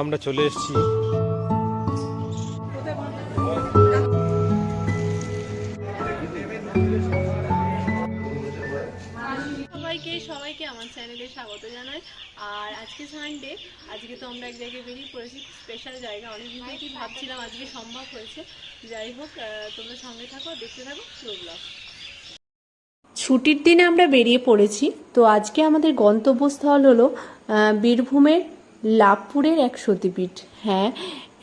আমরা চলে এসেছি। সবাইকে সবাইকে আমার চ্যানেলে স্বাগত জানাই। আর আজকে সানডে আজকে তো আমরা এক জায়গায় বেরিয়ে পড়েছি স্পেশাল জায়গা। অনেক দিন ভাবছিলাম আজকে সম্ভব হয়েছে। যাই হোক তোমরা সঙ্গে থাকো, দেখতে থাকো পুরো ব্লগ ছুটির দিনে আমরা বেরিয়ে পড়েছি। তো আজকে আমাদের গন্তব্যস্থল হলো বীরভূমের লাভপুরের এক সতীপীঠ। হ্যাঁ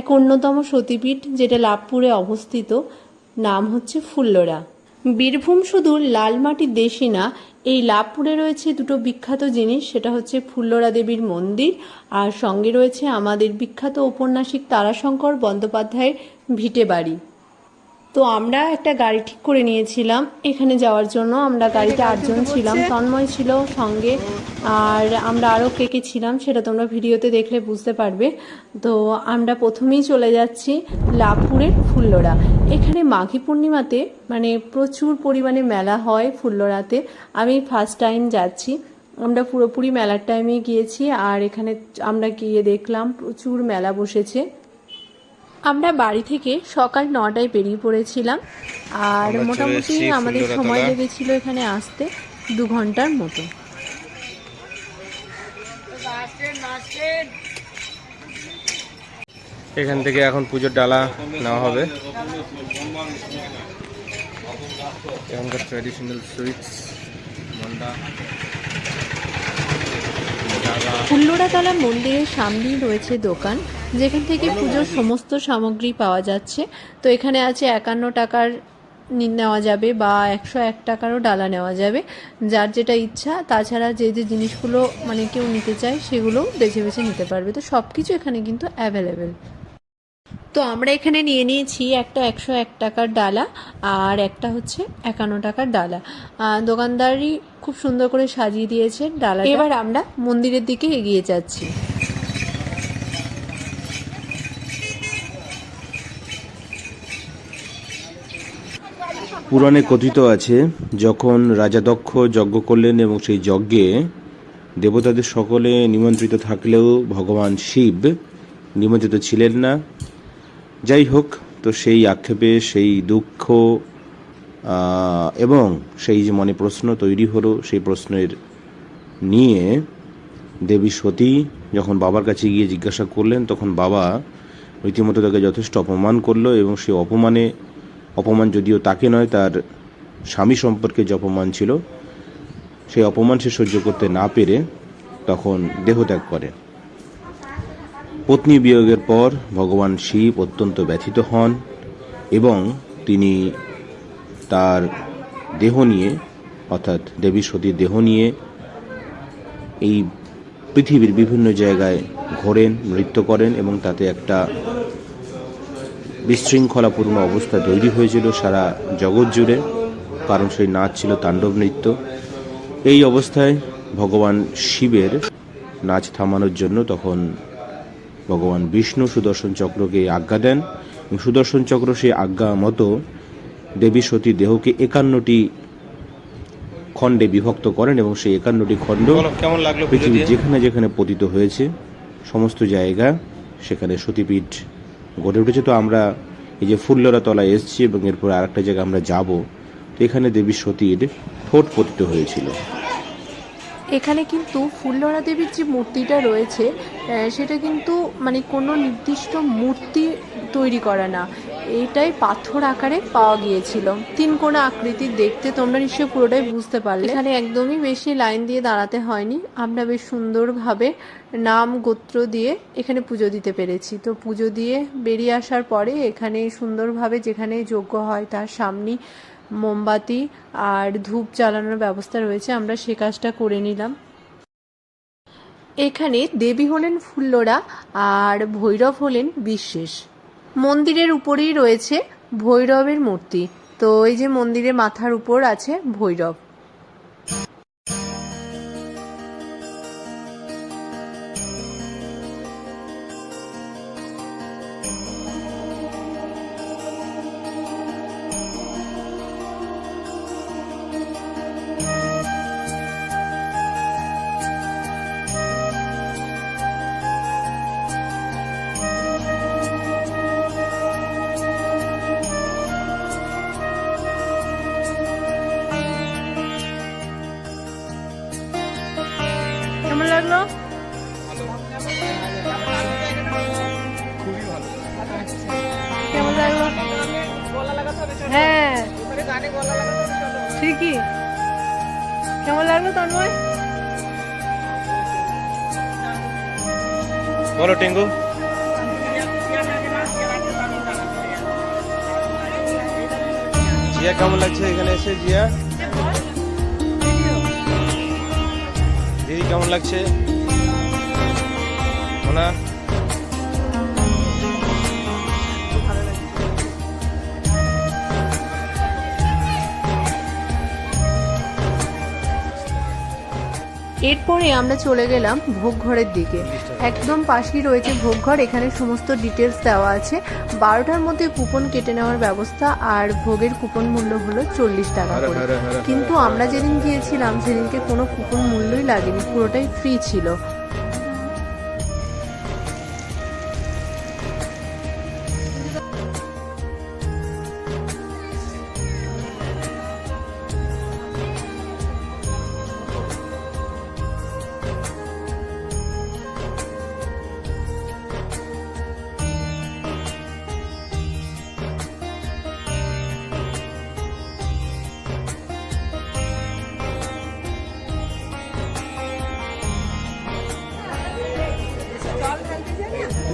এক অন্যতম সতীপীঠ যেটা লাভপুরে অবস্থিত। নাম হচ্ছে ফুল্লরা। বীরভূম শুধু লাল দেশই না, এই লাভপুরে রয়েছে দুটো বিখ্যাত জিনিস, সেটা হচ্ছে ফুল্লরা দেবীর মন্দির, আর সঙ্গে রয়েছে আমাদের বিখ্যাত ঔপন্যাসিক তারাশঙ্কর বন্দ্যোপাধ্যায়ের ভিটে বাড়ি তো আমরা একটা গাড়ি ঠিক করে নিয়েছিলাম। এখানে যাওয়ার জন্য আমরা গাড়িতে আটজন ছিলাম। তন্ময় ছিল সঙ্গে। আর আমরা আরও কে কে ছিলাম সেটা তোমরা ভিডিওতে দেখলে বুঝতে পারবে। তো আমরা প্রথমেই চলে যাচ্ছি লাভপুরের ফুল্লরা। এখানে মাঘী পূর্ণিমাতে মানে প্রচুর পরিমাণে মেলা হয় ফুল্লরাতে। আমি ফার্স্ট টাইম যাচ্ছি। আমরা পুরোপুরি মেলার টাইমে গিয়েছি। আর এখানে আমরা গিয়ে দেখলাম প্রচুর মেলা বসেছে। আমরা বাড়ি থেকে সকাল নটায় বেরিয়ে পড়েছিলাম। আর মোটামুটি আমাদের সময়। লেগেছিল এখানে আসতে দু ঘণ্টার মতো। এখান থেকে এখন পুজোর ডালা নেওয়া হবে। এখানকার ট্র্যাডিশনাল সুইটস মন্ডা। ফুল্লরাতলা মন্দিরের সামনেই রয়েছে দোকান, যেখান থেকে পুজোর সমস্ত সামগ্রী পাওয়া যাচ্ছে। তো এখানে আছে একান্ন টাকার নেওয়া যাবে বা একশো এক টাকারও ডালা নেওয়া যাবে, যার যেটা ইচ্ছা। তাছাড়া যে যে জিনিসগুলো মানে কেউ নিতে চায় সেগুলো বেছে বেছে নিতে পারবে। তো সব কিছু এখানে কিন্তু অ্যাভেলেবেল তো আমরা এখানে নিয়ে নিয়েছি একটা একশো এক টাকার ডালা আর একটা হচ্ছে একান্ন টাকার ডালা। দোকানদারই খুব সুন্দর করে সাজিয়ে দিয়েছে ডালা এবার আমরা মন্দিরের দিকে এগিয়ে যাচ্ছি। পুরাণে কথিত আছে, যখন রাজা দক্ষ যজ্ঞ করলেন এবং সেই যজ্ঞে দেবতাদের সকলে নিমন্ত্রিত থাকলেও ভগবান শিব নিমন্ত্রিত ছিলেন না যাই হোক তো সেই আক্ষেপে, সেই দুঃখ এবং সেই যে মনে প্রশ্ন তৈরি হলো, সেই প্রশ্নের নিয়ে দেবী সতী যখন বাবার কাছে গিয়ে জিজ্ঞাসা করলেন, তখন বাবা রীতিমতো তাকে যথেষ্ট অপমান করল এবং সেই অপমানে, অপমান যদিও তাকে নয়, তার স্বামী সম্পর্কে যে অপমান ছিল, সেই অপমান সে সহ্য করতে না পেরে তখন দেহত্যাগ করে। পত্নী বিয়োগের পর ভগবান শিব অত্যন্ত ব্যথিত হন এবং তিনি তার দেহ নিয়ে, অর্থাৎ দেবী সতীর দেহ নিয়ে এই পৃথিবীর বিভিন্ন জায়গায় ঘোরেন, নৃত্য করেন এবং তাতে একটা বিশৃঙ্খলাপূর্ণ অবস্থা তৈরি হয়েছিল সারা জগৎ জুড়ে। কারণ সেই নাচ ছিল তাণ্ডব নৃত্য। এই অবস্থায় ভগবান শিবের নাচ থামানোর জন্য তখন ভগবান বিষ্ণু সুদর্শন চক্রকে আজ্ঞা দেন এবং সুদর্শন চক্র সেই আজ্ঞা মতো দেবী সতী দেহকে একান্নটি খণ্ডে বিভক্ত করেন এবং সেই একান্নটি খণ্ড কেমন লাগল পুজো পৃথিবীর যেখানে যেখানে পতিত হয়েছে সমস্ত জায়গা সেখানে সতীপীঠ গড়ে উঠেছে। তো আমরা এই যে ফুল্লরা তলায় এসেছি এবং এরপর আরেকটা জায়গায় আমরা যাব তো এখানে দেবী সতীর ঠোঁট পতিত হয়েছিল। এখানে কিন্তু ফুল্লরা দেবীর যে মূর্তিটা রয়েছে সেটা কিন্তু মানে কোনো নির্দিষ্ট মূর্তি তৈরি করা না। এটাই পাথর আকারে পাওয়া গিয়েছিল। তিন কোণা আকৃতির দেখতে তোমরা নিশ্চয়ই পুরোটাই বুঝতে পারলে। এখানে একদমই বেশি লাইন দিয়ে দাঁড়াতে হয়নি। আমরা বেশ সুন্দরভাবে নাম গোত্র দিয়ে এখানে পুজো দিতে পেরেছি। তো পুজো দিয়ে বেরিয়ে আসার পরে এখানে সুন্দরভাবে যেখানে যজ্ঞ হয় তার সামনেই মোমবাতি আর ধূপ জ্বালানোর ব্যবস্থা রয়েছে, আমরা সে কাজটা করে নিলাম। এখানে দেবী হলেন ফুল্লরা আর ভৈরব হলেন বিশ্বেষ মন্দিরের উপরেই রয়েছে ভৈরবের মূর্তি। তো এই যে মন্দিরের মাথার উপর আছে ভৈরব। লাগল? কেমন লাগল? হ্যাঁ। ঠিকই। কেমন লাগল তন্ময়? বলো, টেঙ্গু। জিয়া, কেমন লাগছে এখানে এসে? জিয়া? কেমন লাগছে? মোনা এরপরে আমরা চলে গেলাম ভোগঘরের দিকে। একদম পাশেই রয়েছে ভোগঘর এখানে সমস্ত ডিটেলস দেওয়া আছে। বারোটার মধ্যে কুপন কেটে নেওয়ার ব্যবস্থা আর ভোগের কুপন মূল্য হলো চল্লিশ টাকা করে। কিন্তু আমরা যেদিন গিয়েছিলাম সেদিনকে কোনো কুপন মূল্যই লাগেনি পুরোটাই ফ্রি ছিল।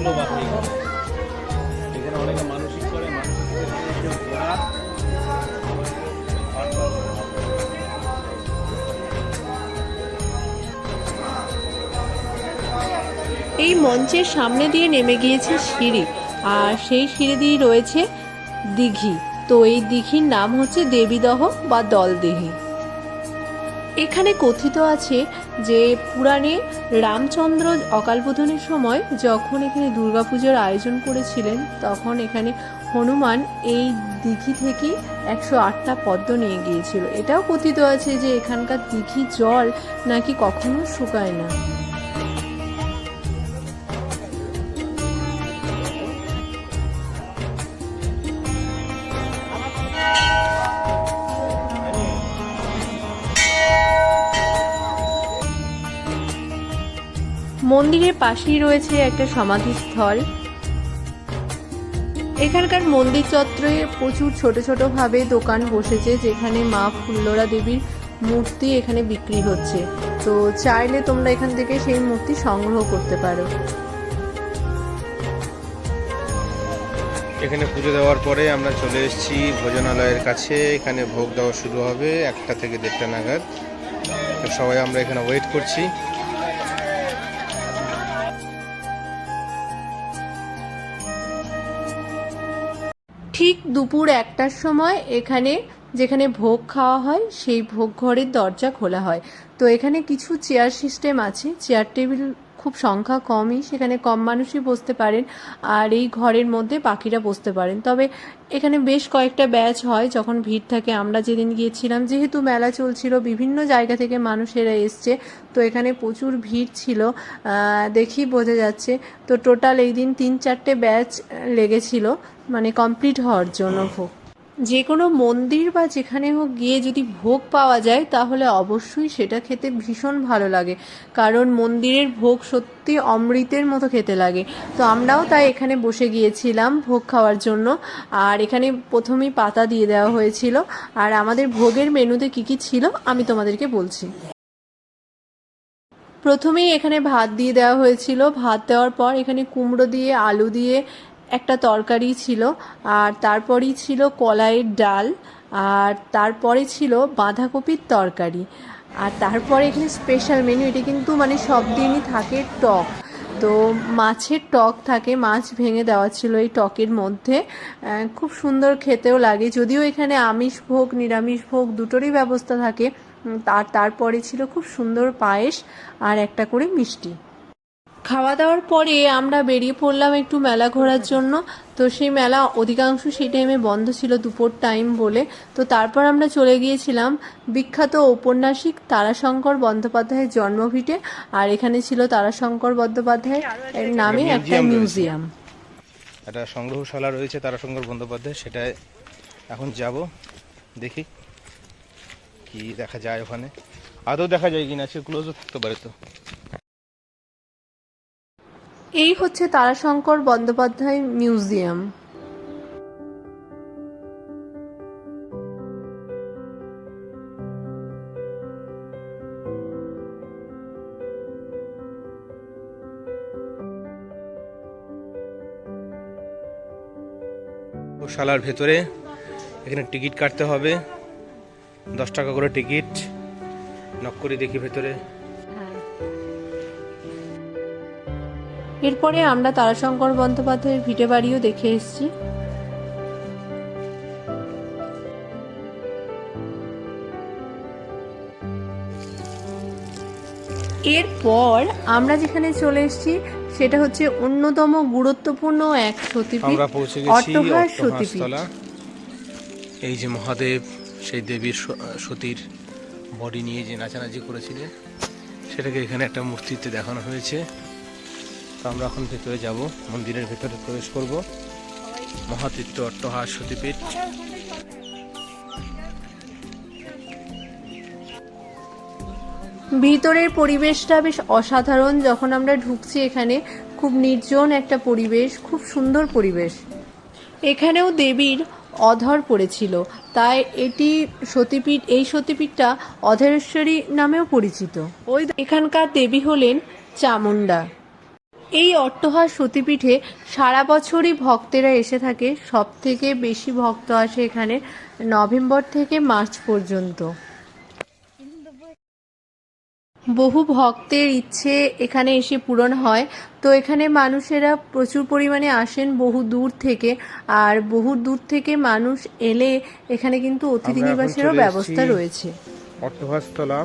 তুলো বাপরি এখানে অনেকে মানসিক করে এই মঞ্চের সামনে দিয়ে নেমে গিয়েছে সিঁড়ি, আর সেই সিঁড়ি দিয়ে রয়েছে দিঘি। তো এই দিঘির নাম হচ্ছে দেবীদহ বা দলদেহি। এখানে কথিত আছে যে পুরাণে রামচন্দ্র অকালবোধনের সময় যখন এখানে দুর্গাপুজোর আয়োজন করেছিলেন, তখন এখানে হনুমান এই দিঘি থেকে একশো আটটা পদ্ম নিয়ে গিয়েছিল। এটাও কথিত আছে যে এখানকার দিঘি জল নাকি কখনো শুকায় না। মন্দিরের পাশেই রয়েছে একটা সমাধিস্থল। এখানকার মন্দির চত্বরে প্রচুর ছোট ছোট ভাবে দোকান বসেছে, যেখানে মা ফুল্লরা দেবীর মূর্তি এখানে বিক্রি হচ্ছে। তো চাইলে তোমরা এখান থেকে সেই মূর্তি সংগ্রহ করতে পারো। এখানে পুজো দেওয়ার পরে আমরা চলে এসেছি ভোজনালয়ের কাছে। এখানে ভোগ দেওয়া শুরু হবে একটা থেকে দেড়টা নাগাদ। সবাই আমরা এখানে ওয়েট করছি। দুপুর একটার সময় এখানে যেখানে ভোগ খাওয়া হয়, সেই ভোগ ঘরের দরজা খোলা হয়। তো এখানে কিছু চেয়ার সিস্টেম আছে চেয়ার টেবিল খুব সংখ্যা কমই, সেখানে কম মানুষই বসতে পারেন আর এই ঘরের মধ্যে পাখিরা বসতে পারেন। তবে এখানে বেশ কয়েকটা ব্যাচ হয়, যখন ভিড় থাকে। আমরা যেদিন গিয়েছিলাম, যেহেতু মেলা চলছিল, বিভিন্ন জায়গা থেকে মানুষেরা এসছে, তো এখানে প্রচুর ভিড় ছিল দেখি বোঝা যাচ্ছে। তো টোটাল এই দিন তিন চারটে ব্যাচ লেগেছিল মানে কমপ্লিট হওয়ার জন্য ভোগ। যে কোনো মন্দির বা যেখানে হোক গিয়ে যদি ভোগ পাওয়া যায়, তাহলে অবশ্যই সেটা খেতে ভীষণ ভালো লাগে। কারণ মন্দিরের ভোগ সত্যি অমৃতের মতো খেতে লাগে। তো আমরাও তাই এখানে বসে গিয়েছিলাম ভোগ খাওয়ার জন্য। আর এখানে প্রথমেই পাতা দিয়ে দেওয়া হয়েছিল। আর আমাদের ভোগের মেনুতে কি কি ছিল, আমি তোমাদেরকে বলছি। প্রথমেই এখানে ভাত দিয়ে দেওয়া হয়েছিল। ভাত দেওয়ার পর এখানে কুমড়ো দিয়ে, আলু দিয়ে একটা তরকারি ছিল, আর তারপরেই ছিল কলাইয়ের ডাল, আর তারপরে ছিল বাঁধাকপির তরকারি। আর তারপরে এখানে স্পেশাল মেনু এটা কিন্তু মানে সব দিনই থাকে টক। তো মাছের টক থাকে, মাছ ভেঙে দেওয়া ছিল এই টকের মধ্যে। খুব সুন্দর খেতেও লাগে, যদিও এখানে আমিষ ভোগ, নিরামিষ ভোগ দুটোরই ব্যবস্থা থাকে। তার, তারপরে ছিল খুব সুন্দর পায়েস আর একটা করে মিষ্টি। খাওয়া দাওয়ার পরে আমরা বেরিয়ে পড়লাম একটু মেলা ঘোরার জন্য। তো সেই মেলা অধিকাংশ সেই টাইমে বন্ধ ছিল দুপুর টাইম বলে। তো তারপর আমরা চলে গিয়েছিলাম বিখ্যাত ঔপন্যাসিক তারাশঙ্কর বন্দ্যোপাধ্যায়ের জন্মভিটে আর এখানে ছিল তারাশঙ্কর বন্দ্যোপাধ্যায় এর নামে একটা মিউজিয়াম। একটা সংগ্রহশালা রয়েছে তারাশঙ্কর বন্দ্যোপাধ্যায় সেটায় এখন যাব দেখি কি দেখা যায় ওখানে। আদৌ দেখা যায় কিনা সে ক্লোজও থাকতে পারে তো। এই হচ্ছে তারাশঙ্কর বন্দ্যোপাধ্যায় মিউজিয়াম। শালার ভেতরে এখানে টিকিট কাটতে হবে। দশ টাকা করে টিকিট। নক করে দেখি ভেতরে। এরপরে আমরা তারাশঙ্কর বন্দ্যোপাধ্যায়ের ভিটে বাড়িও দেখে এসেছি। এরপর আমরা যেখানে চলে এসেছি সেটা হচ্ছে অন্যতম গুরুত্বপূর্ণ এক সতীপীঠ এই যে মহাদেব সেই দেবীর সতীর বডি নিয়ে যে নাচানাচি করেছিলেন সেটাকে এখানে একটা মূর্তিতে দেখানো হয়েছে। তো আমরা এখন ভেতরে যাব, মন্দিরের ভেতরে প্রবেশ করব। মহাতীর্থ অট্টহাস সতীপীঠ। ভিতরের পরিবেশটা বেশ অসাধারণ, যখন আমরা ঢুকছি এখানে, খুব নির্জন একটা পরিবেশ, খুব সুন্দর পরিবেশ। এখানেও দেবীর অধর পড়েছিল, তাই এটি সতীপীঠ, এই সতীপীঠটা অধরেশ্বরী নামেও পরিচিত। ওই এখানকার দেবী হলেন চামুণ্ডা। এই অট্টহাস সতীপীঠে সারা বছরই ভক্তেরা এসে থাকে। সব থেকে বেশি ভক্ত আসে এখানে নভেম্বর থেকে মার্চ পর্যন্ত। বহু ভক্তের ইচ্ছে এখানে এসে পূরণ হয়। তো এখানে মানুষেরা প্রচুর পরিমাণে আসেন বহু দূর থেকে। আর বহু দূর থেকে মানুষ এলে এখানে কিন্তু অতিথি নিবাসেরও ব্যবস্থা রয়েছে। অট্টহাসতলা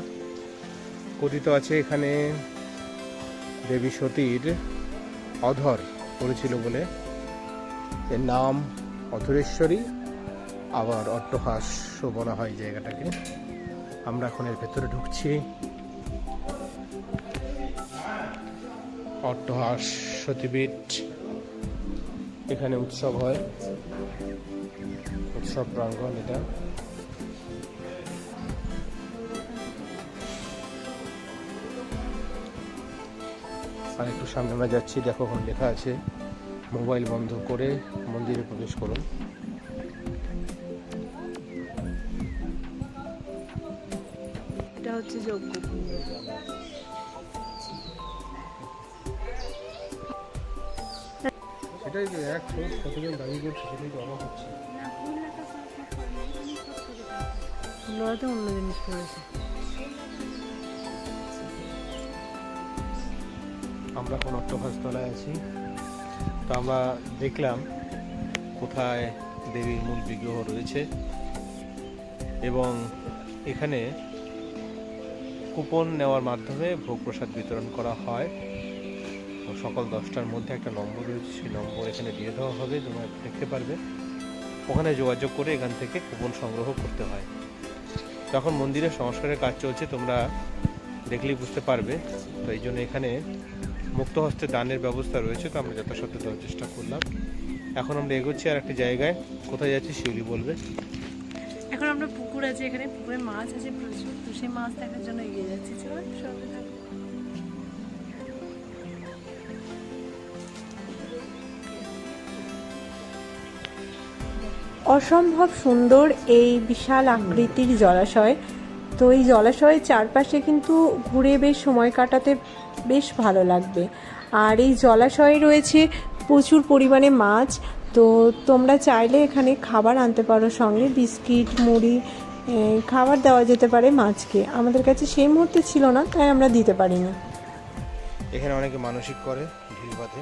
কথিত আছে এখানে দেবী সতীর অধর করেছিল বলে এর নাম অধরেশ্বরী। আবার অট্টহাস্য বলা হয় জায়গাটাকে। আমরা এখন এর ভেতরে ঢুকছি। অট্টহাস সতীপীঠ এখানে উৎসব হয়। উৎসব প্রাঙ্গণ এটা। আর একটু সামনে আমরা যাচ্ছি। দেখো ওখানে লেখা আছে মোবাইল বন্ধ করে মন্দিরে প্রবেশ করুন। এটা হচ্ছে যজ্ঞ। সেটাই তো এক কতজন দাবি করছে সেটাই তো অবাক হচ্ছে। তো অন্য জিনিস করেছে আমরা এখন অট্টহাসতলায় আছি। তো আমরা দেখলাম কোথায় দেবীর মূল বিগ্রহ রয়েছে এবং এখানে কুপন নেওয়ার মাধ্যমে ভোগ প্রসাদ বিতরণ করা হয়। সকাল দশটার মধ্যে একটা নম্বর রয়েছে, সেই নম্বর এখানে দিয়ে দেওয়া হবে, তোমরা দেখতে পারবে। ওখানে যোগাযোগ করে এখান থেকে কুপন সংগ্রহ করতে হয়। তখন মন্দিরের সংস্কারের কাজ চলছে, তোমরা দেখলেই বুঝতে পারবে। তো এই জন্য এখানে মুক্ত হস্তে দানের ব্যবস্থা রয়েছে তো আমরা যথাসাধ্য দেওয়ার চেষ্টা করলাম। এখন আমরা এগোচ্ছি আর একটা জায়গায়। কোথায় যাচ্ছি শিউলি বলবে? এখন আমরা পুকুর আছে এখানে পুকুরে মাছ আছে প্রচুর তো সেই মাছ দেখার জন্য এগিয়ে যাচ্ছি। সঙ্গে অসম্ভব সুন্দর এই বিশাল আকৃতির জলাশয়। তো এই জলাশয়ের চারপাশে কিন্তু ঘুরে বেশ সময় কাটাতে বেশ ভালো লাগবে। আর এই জলাশয়ে রয়েছে প্রচুর পরিমাণে মাছ। তো তোমরা চাইলে এখানে খাবার আনতে পারো সঙ্গে, বিস্কিট, মুড়ি খাবার দেওয়া যেতে পারে মাছকে। আমাদের কাছে সেই মুহূর্তে ছিল না, তাই আমরা দিতে পারিনি। এখানে অনেকে মানসিক করে ভিড় বাঁধে।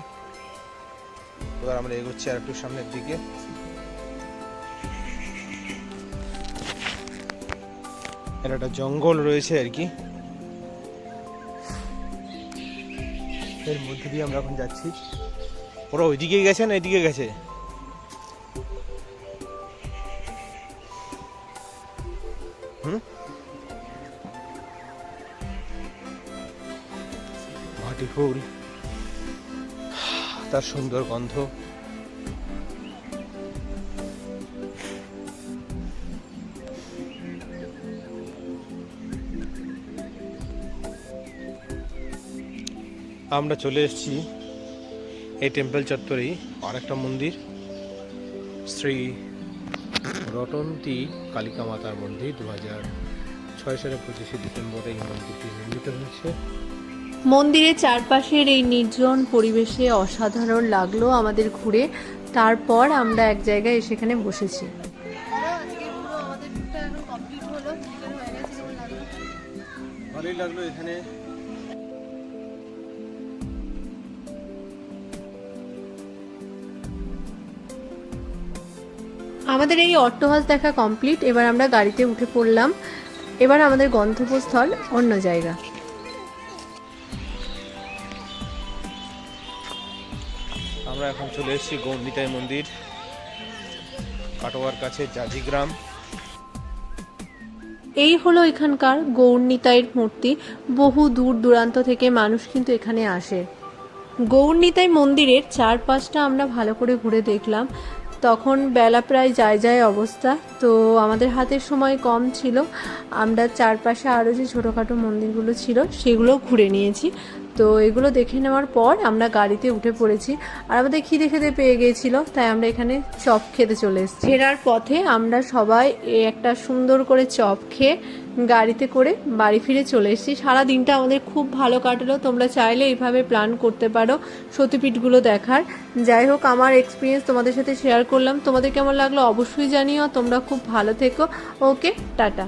এবার আমরা এগোচ্ছি আর একটু সামনের দিকে। এটা একটা জঙ্গল রয়েছে আর কি। এর মধ্যে দিয়ে আমরা এখন যাচ্ছি। ওরা ওইদিকে গেছে না এদিকে গেছে? হুম? ফুল তার সুন্দর গন্ধ। আমরা চলে এসেছি এই টেম্পল চত্বরেই। আর একটা মন্দির শ্রী রটন্তী কালিকা মাতার মন্দির দু হাজার ছয় সালে পঁচিশে ডিসেম্বরে এই মন্দিরটি নির্মিত হয়েছে। মন্দিরের চারপাশের এই নির্জন পরিবেশে অসাধারণ লাগল আমাদের ঘুরে। তারপর আমরা এক জায়গায় এসে এখানে বসেছি। আজকে পুরো আমাদের আমাদের এই অট্টহাস দেখা কমপ্লিট এবার আমরা গাড়িতে উঠে পড়লাম। এবার আমাদের গন্তব্যস্থল অন্য জায়গা। আমরা এখন চলে এসেছি গৌরনিতাই মন্দির কাটোয়ার কাছে জাজিগ্রাম। এই হলো এখানকার গৌরনিতাইয়ের মূর্তি। বহু দূর দূরান্ত থেকে মানুষ কিন্তু এখানে আসে। গৌরনিতাই মন্দিরের চারপাশটা আমরা ভালো করে ঘুরে দেখলাম। তখন বেলা প্রায় যায় যায় অবস্থা। তো আমাদের হাতের সময় কম ছিল। আমরা চারপাশে আরও যে ছোটোখাটো মন্দিরগুলো ছিল, সেগুলো ঘুরে নিয়েছি। তো এগুলো দেখে নেওয়ার পর আমরা গাড়িতে উঠে পড়েছি। আর আমাদের খিদে খেতে পেয়ে গিয়েছিল, তাই আমরা এখানে চপ খেতে চলে এসেছি। ফেরার পথে আমরা সবাই একটা সুন্দর করে চপ খেয়ে গাড়িতে করে বাড়ি ফিরে চলে এসেছি। সারা দিনটা আমাদের খুব ভালো কাটলো, তোমরা চাইলে এইভাবে প্ল্যান করতে পারো সতীপীঠগুলো দেখার। যাই হোক, আমার এক্সপিরিয়েন্স তোমাদের সাথে শেয়ার করলাম। তোমাদের কেমন লাগল অবশ্যই জানিও। তোমরা খুব ভালো থেকো। Okay tata.